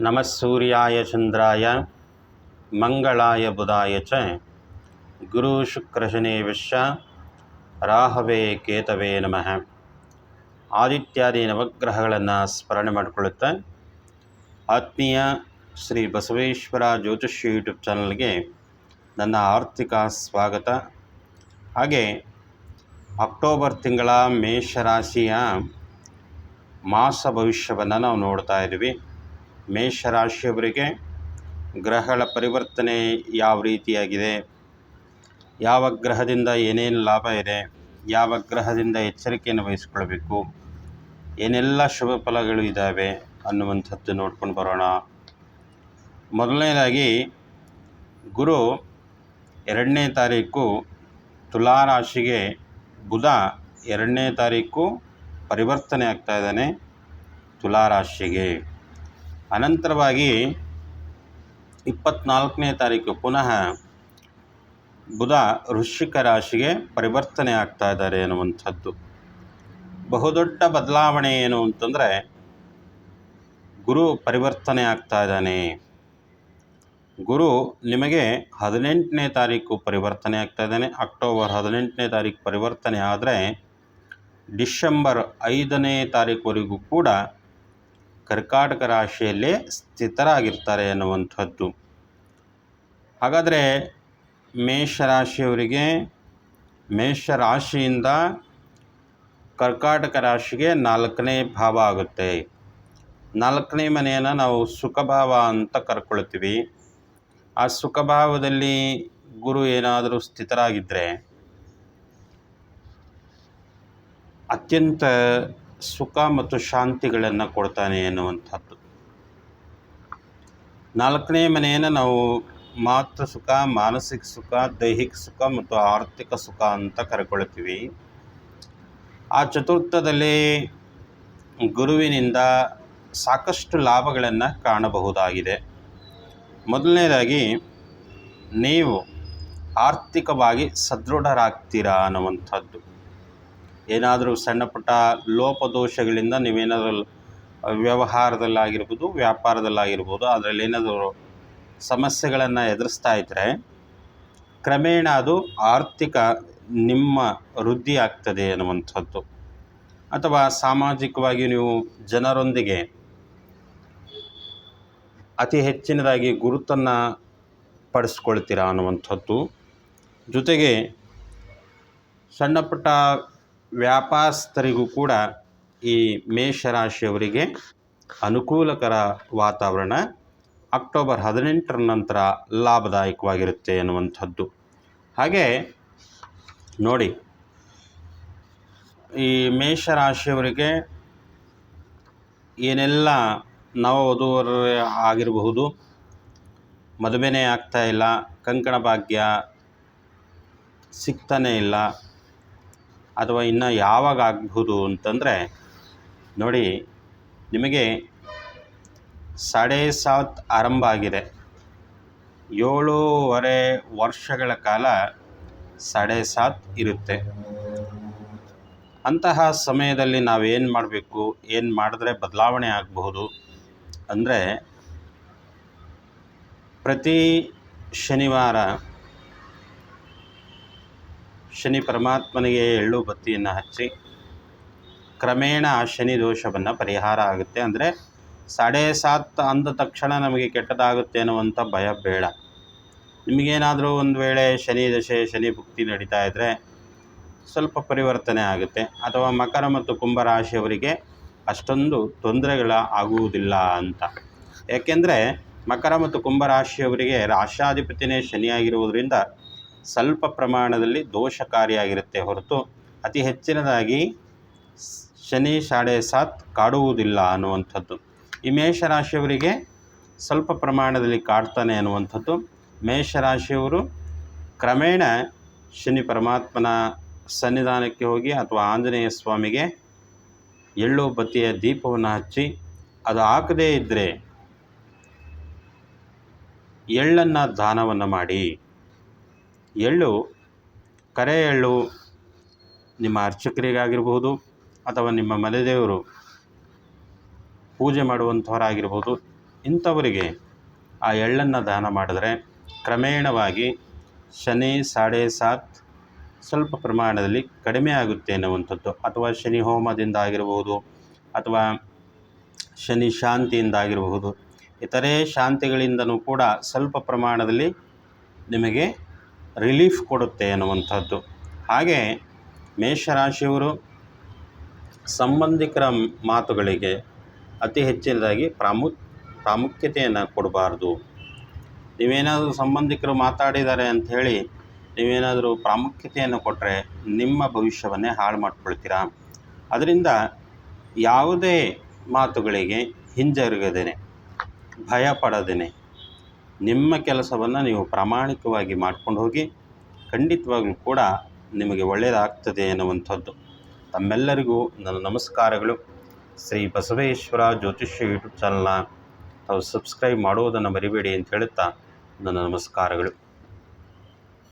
ನಮಃ ಸೂರ್ಯಾಯ ಚಂದ್ರಾಯ ಮಂಗಳಾಯ ಬುಧಾಯ ಚ ಗುರು ಶನಿ ವಿಶ್ವ ರಾಹವೇ ಕೇತವೇ ನಮಃ ಆದಿತ್ಯಾದಿ ನವಗ್ರಹಗಳನ್ನು ಸ್ಮರಣೆ ಮಾಡಿಕೊಳ್ಳುತ್ತಾ, ಆತ್ಮೀಯ ಶ್ರೀ ಬಸವೇಶ್ವರ ಜ್ಯೋತಿಷ್ಯ ಯೂಟ್ಯೂಬ್ ಚಾನಲ್ಗೆ ನನ್ನ ಆರ್ಥಿಕ ಸ್ವಾಗತ. ಹಾಗೆ, ಅಕ್ಟೋಬರ್ ತಿಂಗಳ ಮೇಷರಾಶಿಯ ಮಾಸ ಭವಿಷ್ಯವನ್ನು ನಾವು ನೋಡ್ತಾ ಇದ್ದೀವಿ. ಮೇಷರಾಶಿಯವರಿಗೆ ಗ್ರಹಗಳ ಪರಿವರ್ತನೆ ಯಾವ ರೀತಿಯಾಗಿದೆ? ಯಾವ ಗ್ರಹದಿಂದ ಏನೇನು ಲಾಭ ಇದೆ? ಯಾವ ಗ್ರಹದಿಂದ ಎಚ್ಚರಿಕೆಯನ್ನು ವಹಿಸ್ಕೊಳ್ಬೇಕು ಏನೆಲ್ಲ ಶುಭ ಫಲಗಳು ಇದ್ದಾವೆ ಅನ್ನುವಂಥದ್ದು ನೋಡ್ಕೊಂಡು ಬರೋಣ. ಮೊದಲನೇದಾಗಿ, ಗುರು ಎರಡನೇ ತಾರೀಕು ತುಲಾರಾಶಿಗೆ ಬುಧ ಎರಡನೇ ತಾರೀಕು ಪರಿವರ್ತನೆ ಆಗ್ತಾ ಇದ್ದಾನೆ ತುಲಾರಾಶಿಗೆ ಅನಂತರವಾಗಿ ಇಪ್ಪತ್ನಾಲ್ಕನೇ ತಾರೀಕು ಪುನಃ ಬುಧ ವೃಶ್ಚಿಕ ರಾಶಿಗೆ ಪರಿವರ್ತನೆ ಆಗ್ತಾ ಇದ್ದಾರೆ ಅನ್ನುವಂಥದ್ದು ಬಹುದೊಡ್ಡ ಬದಲಾವಣೆ ಏನು ಅಂತಂದರೆ ಗುರು ಪರಿವರ್ತನೆ ಆಗ್ತಾ ಇದ್ದಾನೆ. ಗುರು ನಿಮಗೆ ಹದಿನೆಂಟನೇ ತಾರೀಕು ಪರಿವರ್ತನೆ ಆಗ್ತಾ ಇದ್ದಾನೆ. ಅಕ್ಟೋಬರ್ ಹದಿನೆಂಟನೇ ತಾರೀಕು ಪರಿವರ್ತನೆ ಆದರೆ ಡಿಸೆಂಬರ್ ಐದನೇ ತಾರೀಕುವರೆಗೂ ಕೂಡ ಕರ್ಕಾಟಕ ರಾಶಿಯಲ್ಲೇ ಸ್ಥಿತರಾಗಿರ್ತಾರೆ ಅನ್ನುವಂಥದ್ದು ಹಾಗಾದರೆ ಮೇಷರಾಶಿಯವರಿಗೆ ಮೇಷರಾಶಿಯಿಂದ ಕರ್ಕಾಟಕ ರಾಶಿಗೆ ನಾಲ್ಕನೇ ಭಾವ ಆಗುತ್ತೆ. ನಾಲ್ಕನೇ ಮನೆಯನ್ನು ನಾವು ಸುಖಭಾವ ಅಂತ ಕರ್ಕೊಳ್ತೀವಿ. ಆ ಸುಖಭಾವದಲ್ಲಿ ಗುರು ಏನಾದರೂ ಸ್ಥಿತರಾಗಿದ್ದರೆ ಅತ್ಯಂತ ಸುಖ ಮತ್ತು ಶಾಂತಿಗಳನ್ನು ಕೊಡ್ತಾನೆ ಎನ್ನುವಂಥದ್ದು. ನಾಲ್ಕನೇ ಮನೆಯನ್ನು ನಾವು ಮಾತೃ ಸುಖ, ಮಾನಸಿಕ ಸುಖ, ದೈಹಿಕ ಸುಖ ಮತ್ತು ಆರ್ಥಿಕ ಸುಖ ಅಂತ ಕರ್ಕೊಳ್ತೀವಿ. ಆ ಚತುರ್ಥದಲ್ಲಿ ಗುರುವಿನಿಂದ ಸಾಕಷ್ಟು ಲಾಭಗಳನ್ನು ಕಾಣಬಹುದಾಗಿದೆ. ಮೊದಲನೇದಾಗಿ, ನೀವು ಆರ್ಥಿಕವಾಗಿ ಸದೃಢರಾಗ್ತೀರಾ ಅನ್ನುವಂಥದ್ದು. ಏನಾದರೂ ಸಣ್ಣ ಪುಟ್ಟ ಲೋಪದೋಷಗಳಿಂದ ನೀವೇನಾದರೂ ವ್ಯವಹಾರದಲ್ಲಾಗಿರ್ಬೋದು, ವ್ಯಾಪಾರದಲ್ಲಾಗಿರ್ಬೋದು, ಅದರಲ್ಲಿ ಏನಾದರೂ ಸಮಸ್ಯೆಗಳನ್ನು ಎದುರಿಸ್ತಾ ಇದ್ದರೆ ಕ್ರಮೇಣ ಅದು ಆರ್ಥಿಕ ನಿಮ್ಮ ವೃದ್ಧಿ ಆಗ್ತದೆ ಅನ್ನುವಂಥದ್ದು. ಅಥವಾ ಸಾಮಾಜಿಕವಾಗಿ ನೀವು ಜನರೊಂದಿಗೆ ಅತಿ ಹೆಚ್ಚಿನದಾಗಿ ಗುರುತನ್ನು ಪಡಿಸ್ಕೊಳ್ತೀರಾ ಅನ್ನುವಂಥದ್ದು. ಜೊತೆಗೆ ಸಣ್ಣ ಪುಟ್ಟ ವ್ಯಾಪಾರಸ್ಥರಿಗೂ ಕೂಡ ಈ ಮೇಷರಾಶಿಯವರಿಗೆ ಅನುಕೂಲಕರ ವಾತಾವರಣ ಅಕ್ಟೋಬರ್ ಹದಿನೆಂಟರ ನಂತರ ಲಾಭದಾಯಕವಾಗಿರುತ್ತೆ ಅನ್ನುವಂಥದ್ದು ಹಾಗೆ ನೋಡಿ, ಈ ಮೇಷರಾಶಿಯವರಿಗೆ ಏನೆಲ್ಲ ನವವಧುವರ ಆಗಿರಬಹುದು, ಮದುವೆನೇ ಆಗ್ತಾ ಇಲ್ಲ, ಕಂಕಣ ಭಾಗ್ಯ ಸಿಗ್ತಾನೇ ಇಲ್ಲ ಅಥವಾ ಇನ್ನು ಯಾವಾಗ ಆಗಬಹುದು ಅಂತಂದರೆ, ನೋಡಿ, ನಿಮಗೆ ಸಾಡೆ ಸಾತ್ ಆರಂಭ ಆಗಿದೆ. ಏಳೂವರೆ ವರ್ಷಗಳ ಕಾಲ ಸಾಡೆ ಸಾತ್ ಇರುತ್ತೆ. ಅಂತಹ ಸಮಯದಲ್ಲಿ ನಾವೇನು ಮಾಡಬೇಕು, ಏನು ಮಾಡಿದ್ರೆ ಬದಲಾವಣೆ ಆಗಬಹುದು ಅಂದರೆ, ಪ್ರತಿ ಶನಿವಾರ ಶನಿ ಪರಮಾತ್ಮನಿಗೆ ಎಳ್ಳು ಬತ್ತಿಯನ್ನು ಹಚ್ಚಿ ಕ್ರಮೇಣ ಆ ಶನಿ ದೋಷವನ್ನು ಪರಿಹಾರ ಆಗುತ್ತೆ. ಅಂದರೆ ಸಾಡೆ ಸಾತ್ ಅಂದ ತಕ್ಷಣ ನಮಗೆ ಕೆಟ್ಟದಾಗುತ್ತೆ ಅನ್ನುವಂಥ ಭಯ ಬೇಡ. ನಿಮಗೇನಾದರೂ ಒಂದು ವೇಳೆ ಶನಿ ದಶೆ, ಶನಿ ಭುಕ್ತಿ ನಡೀತಾ ಇದ್ದರೆ ಸ್ವಲ್ಪ ಪರಿವರ್ತನೆ ಆಗುತ್ತೆ. ಅಥವಾ ಮಕರ ಮತ್ತು ಕುಂಭ ರಾಶಿಯವರಿಗೆ ಅಷ್ಟೊಂದು ತೊಂದರೆಗಳ ಆಗುವುದಿಲ್ಲ ಅಂತ. ಯಾಕೆಂದರೆ ಮಕರ ಮತ್ತು ಕುಂಭ ರಾಶಿಯವರಿಗೆ ರಾಶಾಧಿಪತಿನೇ ಶನಿಯಾಗಿರುವುದರಿಂದ ಸ್ವಲ್ಪ ಪ್ರಮಾಣದಲ್ಲಿ ದೋಷಕಾರಿಯಾಗಿರುತ್ತೆ ಹೊರತು ಅತಿ ಹೆಚ್ಚಿನದಾಗಿ ಶನಿ ಸಾಡೆ ಸಾತ್ ಕಾಡುವುದಿಲ್ಲ ಅನ್ನುವಂಥದ್ದು. ಈ ಮೇಷರಾಶಿಯವರಿಗೆ ಸ್ವಲ್ಪ ಪ್ರಮಾಣದಲ್ಲಿ ಕಾಡ್ತಾನೆ ಅನ್ನುವಂಥದ್ದು. ಮೇಷರಾಶಿಯವರು ಕ್ರಮೇಣ ಶನಿ ಪರಮಾತ್ಮನ ಸನ್ನಿಧಾನಕ್ಕೆ ಹೋಗಿ ಅಥವಾ ಆಂಜನೇಯ ಸ್ವಾಮಿಗೆ ಎಳ್ಳು ಬತ್ತಿಯ ದೀಪವನ್ನು ಹಚ್ಚಿ ಅದು ಹಾಕದೇ ಇದ್ದರೆ ಎಳ್ಳನ್ನು ದಾನವನ್ನು ಮಾಡಿ. ಎಳ್ಳು, ಕರೆ ಎಳ್ಳು ನಿಮ್ಮ ಅರ್ಚಕರಿಗಾಗಿರ್ಬೋದು ಅಥವಾ ನಿಮ್ಮ ಮನೆದೇವರು ಪೂಜೆ ಮಾಡುವಂಥವರಾಗಿರ್ಬೋದು ಇಂಥವರಿಗೆ ಆ ಎಳ್ಳನ್ನು ದಾನ ಮಾಡಿದರೆ ಕ್ರಮೇಣವಾಗಿ ಶನಿ ಸಾಡೆ ಸಾತ್ ಸ್ವಲ್ಪ ಪ್ರಮಾಣದಲ್ಲಿ ಕಡಿಮೆ ಆಗುತ್ತೆ ಅನ್ನುವಂಥದ್ದು ಅಥವಾ ಶನಿ ಹೋಮದಿಂದ ಆಗಿರಬಹುದು, ಅಥವಾ ಶನಿ ಶಾಂತಿಯಿಂದ ಆಗಿರಬಹುದು, ಇತರೆ ಶಾಂತಿಗಳಿಂದನೂ ಕೂಡ ಸ್ವಲ್ಪ ಪ್ರಮಾಣದಲ್ಲಿ ನಿಮಗೆ ರಿಲೀಫ್ ಕೊಡುತ್ತೆ ಅನ್ನುವಂಥದ್ದು ಹಾಗೆ ಮೇಷರಾಶಿಯವರು ಸಂಬಂಧಿಕರ ಮಾತುಗಳಿಗೆ ಅತಿ ಹೆಚ್ಚಿನದಾಗಿ ಪ್ರಾಮು, ಪ್ರಾಮುಖ್ಯತೆಯನ್ನು ಕೊಡಬಾರ್ದು. ನೀವೇನಾದರೂ ಸಂಬಂಧಿಕರು ಮಾತಾಡಿದ್ದಾರೆ ಅಂಥೇಳಿ ನೀವೇನಾದರೂ ಪ್ರಾಮುಖ್ಯತೆಯನ್ನು ಕೊಟ್ಟರೆ ನಿಮ್ಮ ಭವಿಷ್ಯವನ್ನೇ ಹಾಳು ಮಾಡ್ಕೊಳ್ತೀರಾ? ಅದರಿಂದ ಯಾವುದೇ ಮಾತುಗಳಿಗೆ ಹಿಂಜರುಗದೇನೆ ಭಯ ಪಡದೇನೆ ನಿಮ್ಮ ಕೆಲಸವನ್ನು ನೀವು ಪ್ರಾಮಾಣಿಕವಾಗಿ ಮಾಡ್ಕೊಂಡು ಹೋಗಿ ಖಂಡಿತವಾಗ್ಲೂ ಕೂಡ ನಿಮಗೆ ಒಳ್ಳೆಯದಾಗ್ತದೆ ಎನ್ನುವಂಥದ್ದು. ತಮ್ಮೆಲ್ಲರಿಗೂ ನನ್ನ ನಮಸ್ಕಾರಗಳು. ಶ್ರೀ ಬಸವೇಶ್ವರ ಜ್ಯೋತಿಷ್ಯ ಯೂಟ್ಯೂಬ್ ಚಾನಲ್ನ ತಾವು ಸಬ್ಸ್ಕ್ರೈಬ್ ಮಾಡುವುದನ್ನು ಮರಿಬೇಡಿ ಅಂತ ಹೇಳುತ್ತಾ ನನ್ನ ನಮಸ್ಕಾರಗಳು.